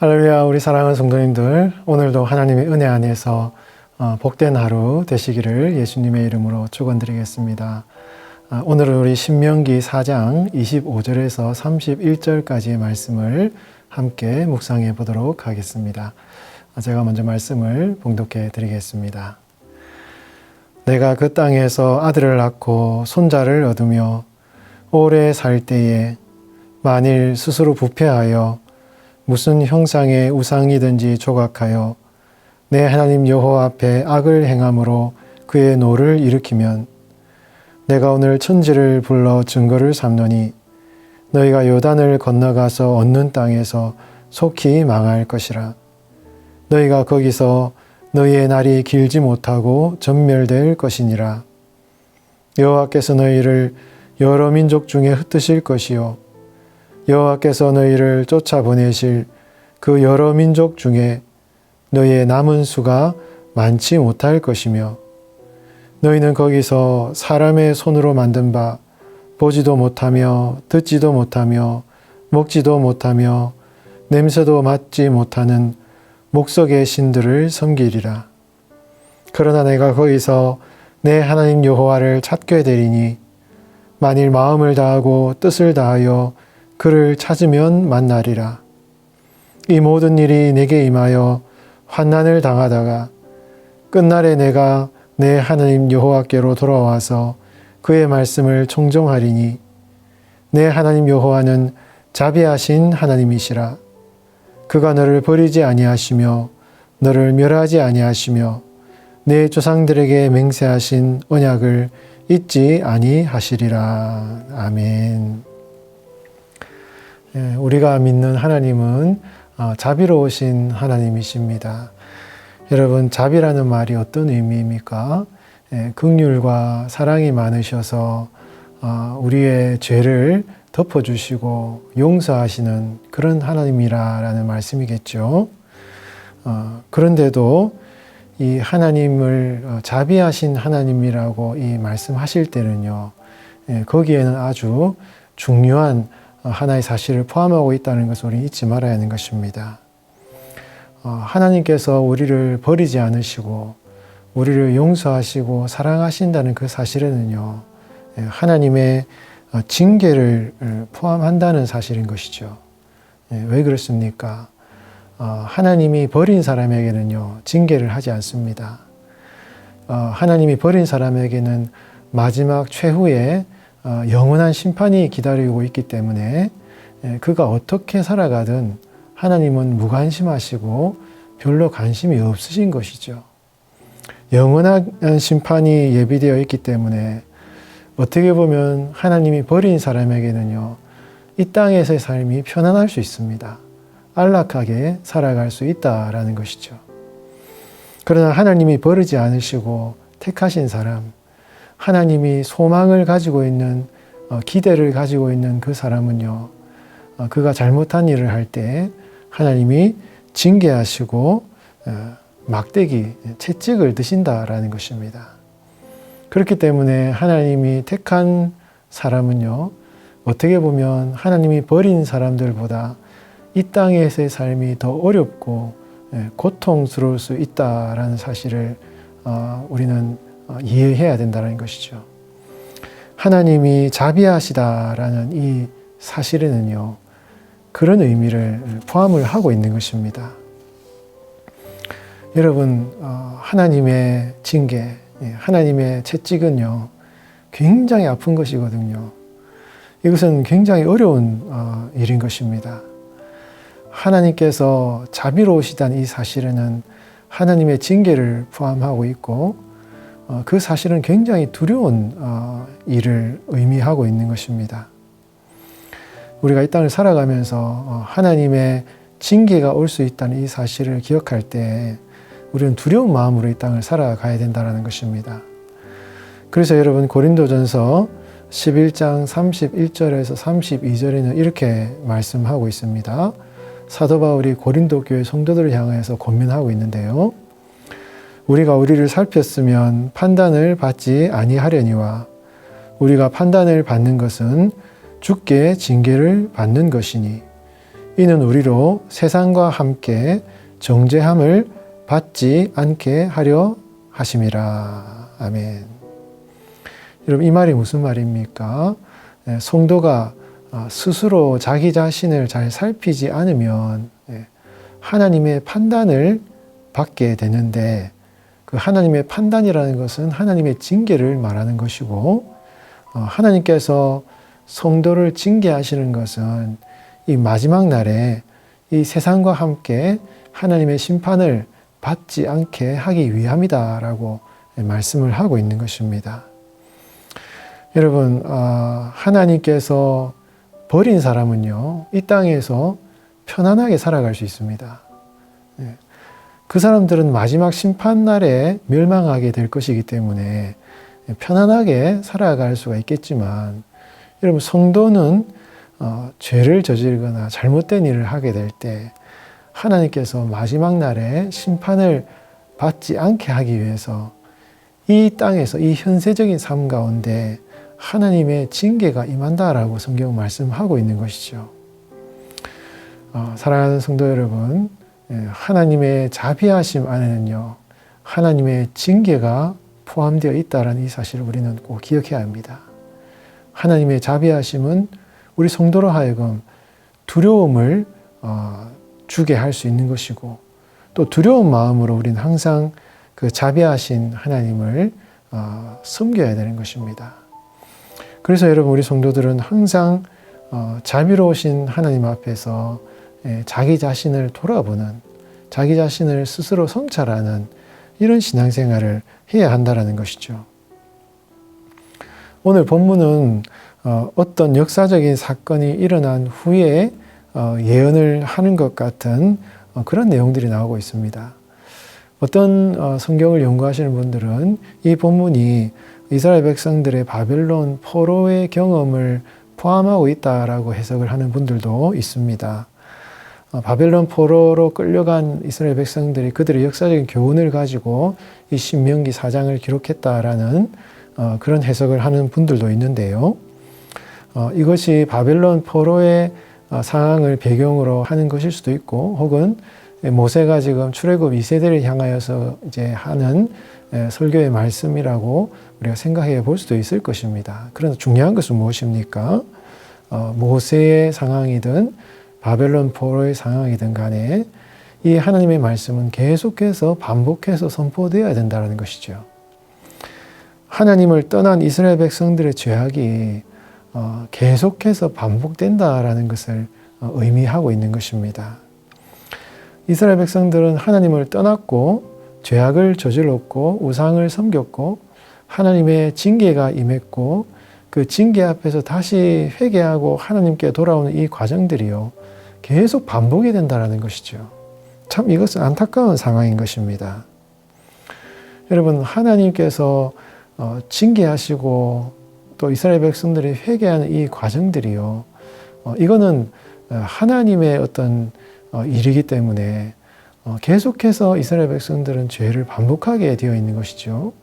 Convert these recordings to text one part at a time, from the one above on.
할렐루야 우리 사랑하는 성도님들 오늘도 하나님의 은혜 안에서 어, 복된 하루 되시기를 예수님의 이름으로 축원드리겠습니다. 아, 오늘은 우리 신명기 4장 25절에서 31절까지의 말씀을 함께 묵상해 보도록 하겠습니다. 아, 제가 먼저 말씀을 봉독해 드리겠습니다. 내가 그 땅에서 아들을 낳고 손자를 얻으며 오래 살 때에 만일 스스로 부패하여 무슨 형상의 우상이든지 조각하여 내 하나님 여호와 앞에 악을 행함으로 그의 노를 일으키면 내가 오늘 천지를 불러 증거를 삼노니 너희가 요단을 건너가서 얻는 땅에서 속히 망할 것이라. 너희가 거기서 너희의 날이 길지 못하고 전멸될 것이니라. 여호와께서 너희를 여러 민족 중에 흩으실 것이요 여호와께서 너희를 쫓아보내실 그 여러 민족 중에 너희의 남은 수가 많지 못할 것이며 너희는 거기서 사람의 손으로 만든 바 보지도 못하며 듣지도 못하며 먹지도 못하며 냄새도 맡지 못하는 목석의 신들을 섬기리라. 그러나 내가 거기서 내 하나님 여호와를 찾게 되리니 만일 마음을 다하고 뜻을 다하여 그를 찾으면 만나리라. 이 모든 일이 내게 임하여 환난을 당하다가 끝날에 내가 내 하나님 여호와께로 돌아와서 그의 말씀을 청종하리니 내 하나님 여호와는 자비하신 하나님이시라. 그가 너를 버리지 아니하시며 너를 멸하지 아니하시며 내 조상들에게 맹세하신 언약을 잊지 아니하시리라. 아멘. 예, 우리가 믿는 하나님은 어, 자비로우신 하나님이십니다. 여러분, 자비라는 말이 어떤 의미입니까? 예, 극률과 사랑이 많으셔서 어, 우리의 죄를 덮어주시고 용서하시는 그런 하나님이라는 말씀이겠죠. 어, 그런데도 이 하나님을 자비하신 하나님이라고 이 말씀하실 때는요, 예, 거기에는 아주 중요한 하나의 사실을 포함하고 있다는 것을 우리 잊지 말아야 하는 것입니다. 어, 하나님께서 우리를 버리지 않으시고 우리를 용서하시고 사랑하신다는 그 사실에는요, 예, 하나님의 어, 징계를 포함한다는 사실인 것이죠. 예, 왜 그렇습니까? 어, 하나님이 버린 사람에게는요, 징계를 하지 않습니다. 하나님이 버린 사람에게는 마지막 최후의 어, 영원한 심판이 기다리고 있기 때문에 예, 그가 어떻게 살아가든 하나님은 무관심하시고 별로 관심이 없으신 것이죠. 영원한 심판이 예비되어 있기 때문에 어떻게 보면 하나님이 버린 사람에게는요, 이 땅에서의 삶이 편안할 수 있습니다. 안락하게 살아갈 수 있다라는 것이죠. 그러나 하나님이 버리지 않으시고 택하신 사람, 하나님이 소망을 가지고 있는 어, 기대를 가지고 있는 그 사람은요, 어, 그가 잘못한 일을 할 때 하나님이 징계하시고 어, 막대기, 채찍을 드신다라는 것입니다. 그렇기 때문에 하나님이 택한 사람은요, 어떻게 보면 하나님이 버린 사람들보다 이 땅에서의 삶이 더 어렵고 예, 고통스러울 수 있다라는 사실을 우리는 어, 이해해야 된다는 것이죠. 하나님이 자비하시다라는 이 사실에는요, 그런 의미를 포함을 하고 있는 것입니다. 여러분, 어, 하나님의 징계, 예, 하나님의 채찍은요, 굉장히 아픈 것이거든요. 이것은 굉장히 어려운 어, 일인 것입니다. 하나님께서 자비로우시다는 이 사실에는 하나님의 징계를 포함하고 있고, 어, 그 사실은 굉장히 두려운 어, 일을 의미하고 있는 것입니다. 우리가 이 땅을 살아가면서 어, 하나님의 징계가 올 수 있다는 이 사실을 기억할 때 우리는 두려운 마음으로 이 땅을 살아가야 된다는 것입니다. 그래서 여러분 고린도전서 11장 31절에서 32절에는 이렇게 말씀하고 있습니다. 사도 바울이 고린도 교회 성도들을 향해서 권면하고 있는데요. 우리가 우리를 살폈으면 판단을 받지 아니하려니와 우리가 판단을 받는 것은 주께 징계를 받는 것이니 이는 우리로 세상과 함께 정죄함을 받지 않게 하려 하심이라. 아멘. 여러분, 이 말이 무슨 말입니까? 예, 성도가 아, 스스로 자기 자신을 잘 살피지 않으면 예, 하나님의 판단을 받게 되는데 그 하나님의 판단이라는 것은 하나님의 징계를 말하는 것이고 어, 하나님께서 성도를 징계하시는 것은 이 마지막 날에 이 세상과 함께 하나님의 심판을 받지 않게 하기 위함이다라고 말씀을 하고 있는 것입니다. 여러분, 아, 하나님께서 버린 사람은요, 이 땅에서 편안하게 살아갈 수 있습니다. 예. 그 사람들은 마지막 심판 날에 멸망하게 될 것이기 때문에 편안하게 살아갈 수가 있겠지만, 여러분, 성도는 어, 죄를 저지르거나 잘못된 일을 하게 될 때, 하나님께서 마지막 날에 심판을 받지 않게 하기 위해서 이 땅에서 이 현세적인 삶 가운데 하나님의 징계가 임한다라고 성경 말씀하고 있는 것이죠. 어, 사랑하는 성도 여러분, 예, 하나님의 자비하심 안에는요, 하나님의 징계가 포함되어 있다라는 이 사실을 우리는 꼭 기억해야 합니다. 하나님의 자비하심은 우리 성도로 하여금 두려움을 어, 주게 할 수 있는 것이고 또 두려운 마음으로 우리는 항상 그 자비하신 하나님을 어, 섬겨야 되는 것입니다. 그래서 여러분 우리 성도들은 항상 어, 자비로우신 하나님 앞에서 예, 자기 자신을 돌아보는 자기 자신을 스스로 성찰하는 이런 신앙생활을 해야 한다라는 것이죠. 오늘 본문은 어, 어떤 역사적인 사건이 일어난 후에 어, 예언을 하는 것 같은 어, 그런 내용들이 나오고 있습니다. 어떤 어, 성경을 연구하시는 분들은 이 본문이 이스라엘 백성들의 바벨론 포로의 경험을 포함하고 있다라고 해석을 하는 분들도 있습니다. 어, 바벨론 포로로 끌려간 이스라엘 백성들이 그들의 역사적인 교훈을 가지고 이 신명기 사장을 기록했다라는 어, 그런 해석을 하는 분들도 있는데요. 어, 이것이 바벨론 포로의 상황을 배경으로 하는 것일 수도 있고, 혹은 모세가 지금 출애굽 2세대를 향하여서 이제 하는 설교의 말씀이라고 우리가 생각해 볼 수도 있을 것입니다. 그러나 중요한 것은 무엇입니까? 모세의 상황이든 바벨론 포로의 상황이든 간에 이 하나님의 말씀은 계속해서 반복해서 선포되어야 된다는 것이죠. 하나님을 떠난 이스라엘 백성들의 죄악이 어, 계속해서 반복된다라는 것을 어, 의미하고 있는 것입니다. 이스라엘 백성들은 하나님을 떠났고 죄악을 저질렀고 우상을 섬겼고 하나님의 징계가 임했고 그 징계 앞에서 다시 회개하고 하나님께 돌아오는 이 과정들이요. 계속 반복이 된다는 것이죠. 참 이것은 안타까운 상황인 것입니다. 여러분, 하나님께서 어, 징계하시고 또 이스라엘 백성들이 회개하는 이 과정들이요. 어, 이거는 어, 하나님의 어떤 일이기 때문에 계속해서 이스라엘 백성들은 죄를 반복하게 되어 있는 것이죠.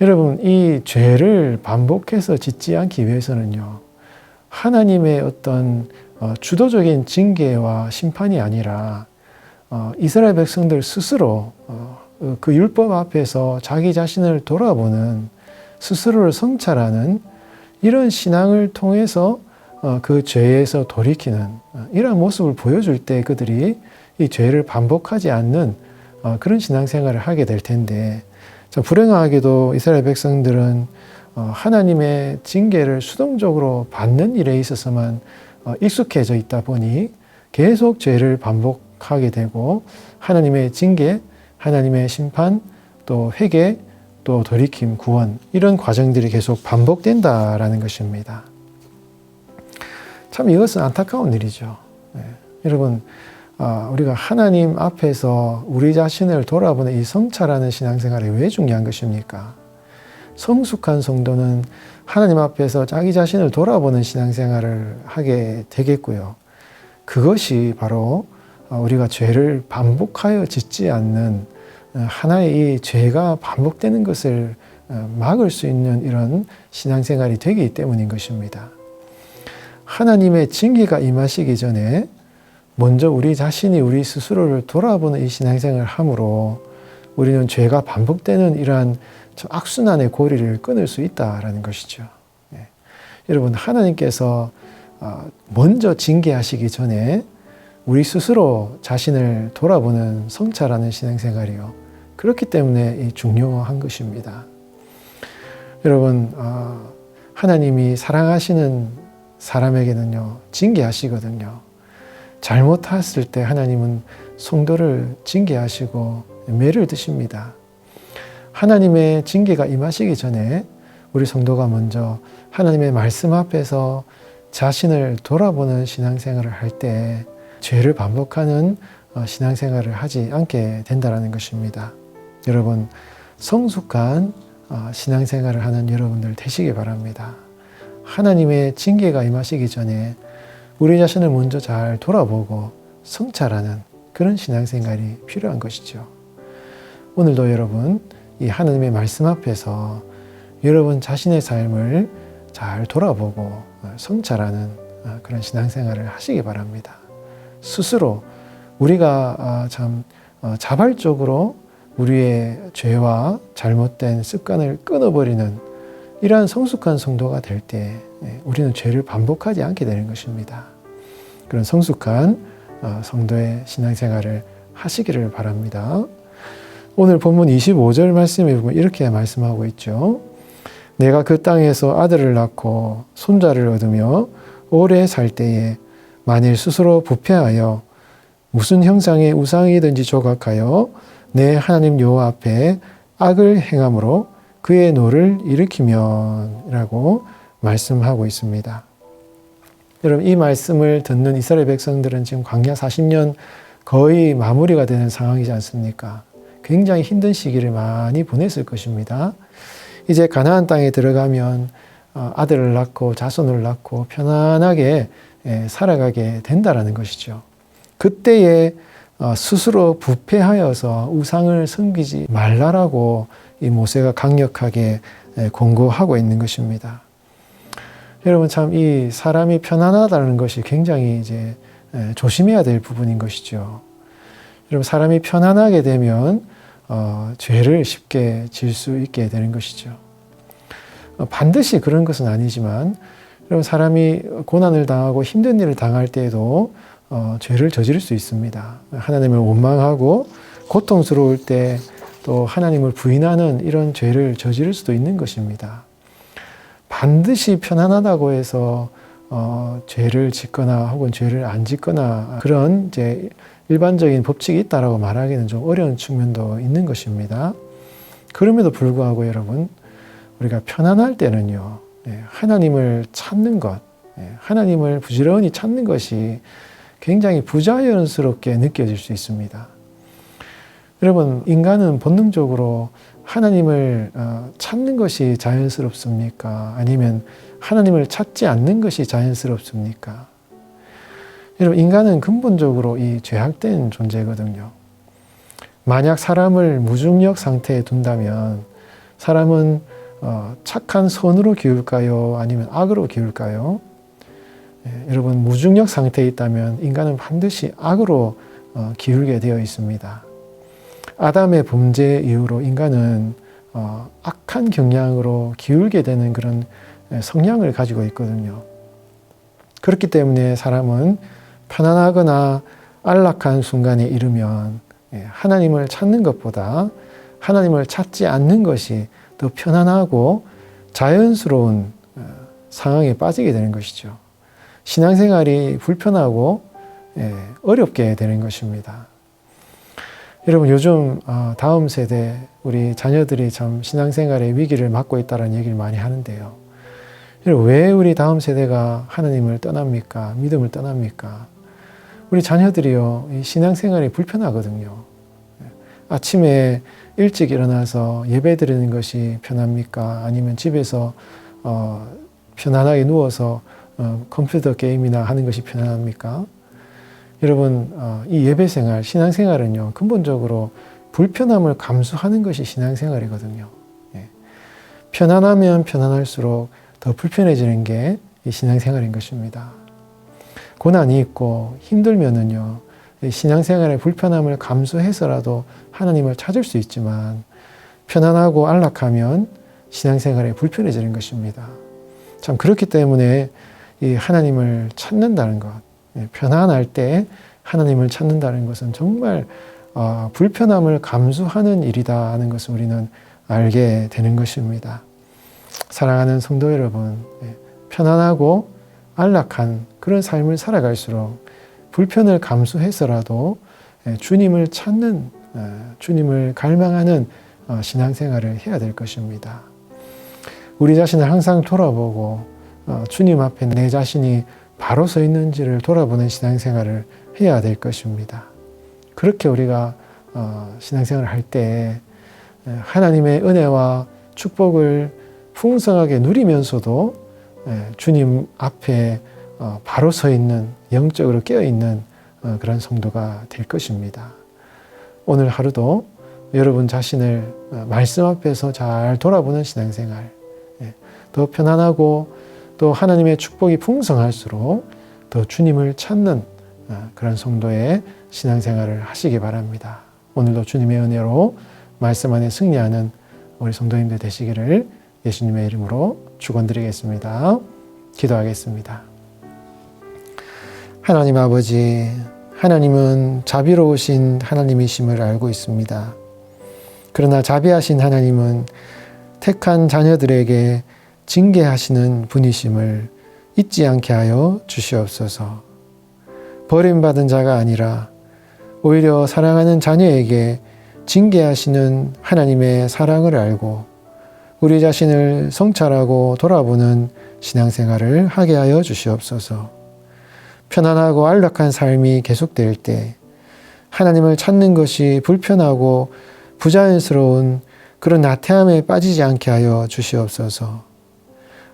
여러분, 이 죄를 반복해서 짓지 않기 위해서는요, 하나님의 어떤 어, 주도적인 징계와 심판이 아니라 어, 이스라엘 백성들 스스로 어, 그 율법 앞에서 자기 자신을 돌아보는 스스로를 성찰하는 이런 신앙을 통해서 그 죄에서 돌이키는 이런 모습을 보여줄 때 그들이 이 죄를 반복하지 않는 그런 신앙생활을 하게 될 텐데 불행하게도 이스라엘 백성들은 하나님의 징계를 수동적으로 받는 일에 있어서만 어, 익숙해져 있다 보니 계속 죄를 반복하게 되고 하나님의 징계, 하나님의 심판, 또 회개, 또 돌이킴, 구원 이런 과정들이 계속 반복된다라는 것입니다. 참 이것은 안타까운 일이죠. 네. 여러분 어, 우리가 하나님 앞에서 우리 자신을 돌아보는 이 성찰하는 신앙생활이 왜 중요한 것입니까? 성숙한 성도는 하나님 앞에서 자기 자신을 돌아보는 신앙생활을 하게 되겠고요. 그것이 바로 우리가 죄를 반복하여 짓지 않는 하나의 이 죄가 반복되는 것을 막을 수 있는 이런 신앙생활이 되기 때문인 것입니다. 하나님의 징계가 임하시기 전에 먼저 우리 자신이 우리 스스로를 돌아보는 이 신앙생활을 함으로 우리는 죄가 반복되는 이러한 저 악순환의 고리를 끊을 수 있다라는 것이죠. 예. 여러분 하나님께서 어, 먼저 징계하시기 전에 우리 스스로 자신을 돌아보는 성찰하는 신앙생활이요. 그렇기 때문에 이 중요한 것입니다. 여러분 어, 하나님이 사랑하시는 사람에게는요 징계하시거든요. 잘못했을 때 하나님은 성도를 징계하시고 매를 드십니다. 하나님의 징계가 임하시기 전에 우리 성도가 먼저 하나님의 말씀 앞에서 자신을 돌아보는 신앙생활을 할 때 죄를 반복하는 어, 신앙생활을 하지 않게 된다는 것입니다. 여러분 성숙한 어, 신앙생활을 하는 여러분들 되시기 바랍니다. 하나님의 징계가 임하시기 전에 우리 자신을 먼저 잘 돌아보고 성찰하는 그런 신앙생활이 필요한 것이죠. 오늘도 여러분 이 하나님의 말씀 앞에서 여러분 자신의 삶을 잘 돌아보고 어, 성찰하는 어, 그런 신앙생활을 하시기 바랍니다. 스스로 우리가 아, 참 어, 자발적으로 우리의 죄와 잘못된 습관을 끊어버리는 이러한 성숙한 성도가 될 때 우리는 죄를 반복하지 않게 되는 것입니다. 그런 성숙한 성도의 신앙생활을 하시기를 바랍니다. 오늘 본문 25절 말씀에 보면 이렇게 말씀하고 있죠. 내가 그 땅에서 아들을 낳고 손자를 얻으며 오래 살 때에 만일 스스로 부패하여 무슨 형상의 우상이든지 조각하여 내 하나님 여호와 앞에 악을 행함으로 그의 노를 일으키면이라고 말씀하고 있습니다. 여러분 이 말씀을 듣는 이스라엘 백성들은 지금 광야 40년 거의 마무리가 되는 상황이지 않습니까? 굉장히 힘든 시기를 많이 보냈을 것입니다. 이제 가나안 땅에 들어가면 어, 아들을 낳고 자손을 낳고 편안하게 예, 살아가게 된다라는 것이죠. 그때에 어, 스스로 부패하여서 우상을 섬기지 말라라고 이 모세가 강력하게 예, 공고하고 있는 것입니다. 여러분 참 이 사람이 편안하다는 것이 굉장히 이제 예, 조심해야 될 부분인 것이죠. 여러분 사람이 편안하게 되면 어, 죄를 쉽게 질 수 있게 되는 것이죠. 어, 반드시 그런 것은 아니지만 여러분 사람이 고난을 당하고 힘든 일을 당할 때에도 어, 죄를 저지를 수 있습니다. 하나님을 원망하고 고통스러울 때 또 하나님을 부인하는 이런 죄를 저지를 수도 있는 것입니다. 반드시 편안하다고 해서 어, 죄를 짓거나 혹은 죄를 안 짓거나 그런 이제 일반적인 법칙이 있다라고 말하기는 좀 어려운 측면도 있는 것입니다. 그럼에도 불구하고 여러분, 우리가 편안할 때는요, 예, 하나님을 찾는 것, 예, 하나님을 부지런히 찾는 것이 굉장히 부자연스럽게 느껴질 수 있습니다. 여러분, 인간은 본능적으로 하나님을 어, 찾는 것이 자연스럽습니까? 아니면 하나님을 찾지 않는 것이 자연스럽습니까? 여러분, 인간은 근본적으로 이 죄악된 존재거든요. 만약 사람을 무중력 상태에 둔다면 사람은 어, 착한 선으로 기울까요? 아니면 악으로 기울까요? 예, 여러분, 무중력 상태에 있다면 인간은 반드시 악으로 어, 기울게 되어 있습니다. 아담의 범죄 이후로 인간은 어, 악한 경향으로 기울게 되는 그런 예, 성향을 가지고 있거든요. 그렇기 때문에 사람은 편안하거나 안락한 순간에 이르면 예, 하나님을 찾는 것보다 하나님을 찾지 않는 것이 더 편안하고 자연스러운 어, 상황에 빠지게 되는 것이죠. 신앙생활이 불편하고 예, 어렵게 되는 것입니다. 여러분 요즘 어, 다음 세대 우리 자녀들이 참 신앙생활의 위기를 맞고 있다는 얘기를 많이 하는데요. 왜 우리 다음 세대가 하나님을 떠납니까? 믿음을 떠납니까? 우리 자녀들이요, 신앙생활이 불편하거든요. 아침에 일찍 일어나서 예배 드리는 것이 편합니까? 아니면 집에서 어, 편안하게 누워서 어, 컴퓨터 게임이나 하는 것이 편합니까? 여러분, 어, 이 예배 생활, 신앙 생활은요, 근본적으로 불편함을 감수하는 것이 신앙 생활이거든요. 예. 편안하면 편안할수록 더 불편해지는 게 이 신앙 생활인 것입니다. 고난이 있고 힘들면은요, 이 신앙생활의 불편함을 감수해서라도 하나님을 찾을 수 있지만 편안하고 안락하면 신앙생활에 불편해지는 것입니다. 참 그렇기 때문에 이 하나님을 찾는다는 것, 예, 편안할 때 하나님을 찾는다는 것은 정말 어, 불편함을 감수하는 일이다 하는 것을 우리는 알게 되는 것입니다. 사랑하는 성도 여러분, 예, 편안하고 안락한 그런 삶을 살아갈수록 불편을 감수해서라도 예, 주님을 찾는 어, 주님을 갈망하는 어, 신앙생활을 해야 될 것입니다. 우리 자신을 항상 돌아보고 어, 주님 앞에 내 자신이 바로 서 있는지를 돌아보는 신앙생활을 해야 될 것입니다. 그렇게 우리가 신앙생활을 할 때 하나님의 은혜와 축복을 풍성하게 누리면서도 주님 앞에 바로 서 있는 영적으로 깨어 있는 그런 성도가 될 것입니다. 오늘 하루도 여러분 자신을 말씀 앞에서 잘 돌아보는 신앙생활, 예, 더 편안하고 또 하나님의 축복이 풍성할수록 더 주님을 찾는 그런 성도의 신앙생활을 하시기 바랍니다. 오늘도 주님의 은혜로 말씀 안에 승리하는 우리 성도님들 되시기를 예수님의 이름으로 축원드리겠습니다. 기도하겠습니다. 하나님 아버지, 하나님은 자비로우신 하나님이심을 알고 있습니다. 그러나 자비하신 하나님은 택한 자녀들에게 징계하시는 분이심을 잊지 않게 하여 주시옵소서. 버림받은 자가 아니라 오히려 사랑하는 자녀에게 징계하시는 하나님의 사랑을 알고 우리 자신을 성찰하고 돌아보는 신앙생활을 하게 하여 주시옵소서. 편안하고 안락한 삶이 계속될 때 하나님을 찾는 것이 불편하고 부자연스러운 그런 나태함에 빠지지 않게 하여 주시옵소서.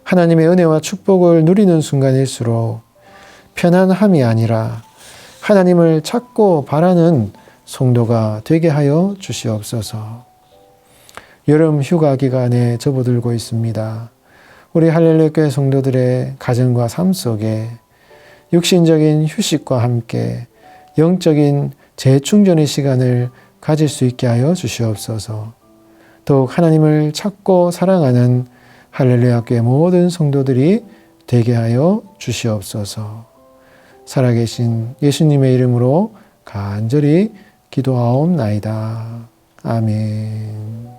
하나님의 은혜와 축복을 누리는 순간일수록 편안함이 아니라 하나님을 찾고 바라는 성도가 되게 하여 주시옵소서. 여름 휴가 기간에 접어들고 있습니다. 우리 할렐루야 성도들의 가정과 삶 속에 육신적인 휴식과 함께 영적인 재충전의 시간을 가질 수 있게 하여 주시옵소서. 더욱 하나님을 찾고 사랑하는 할렐루야 교회 모든 성도들이 되게 하여 주시옵소서. 살아계신 예수님의 이름으로 간절히 기도하옵나이다. 아멘.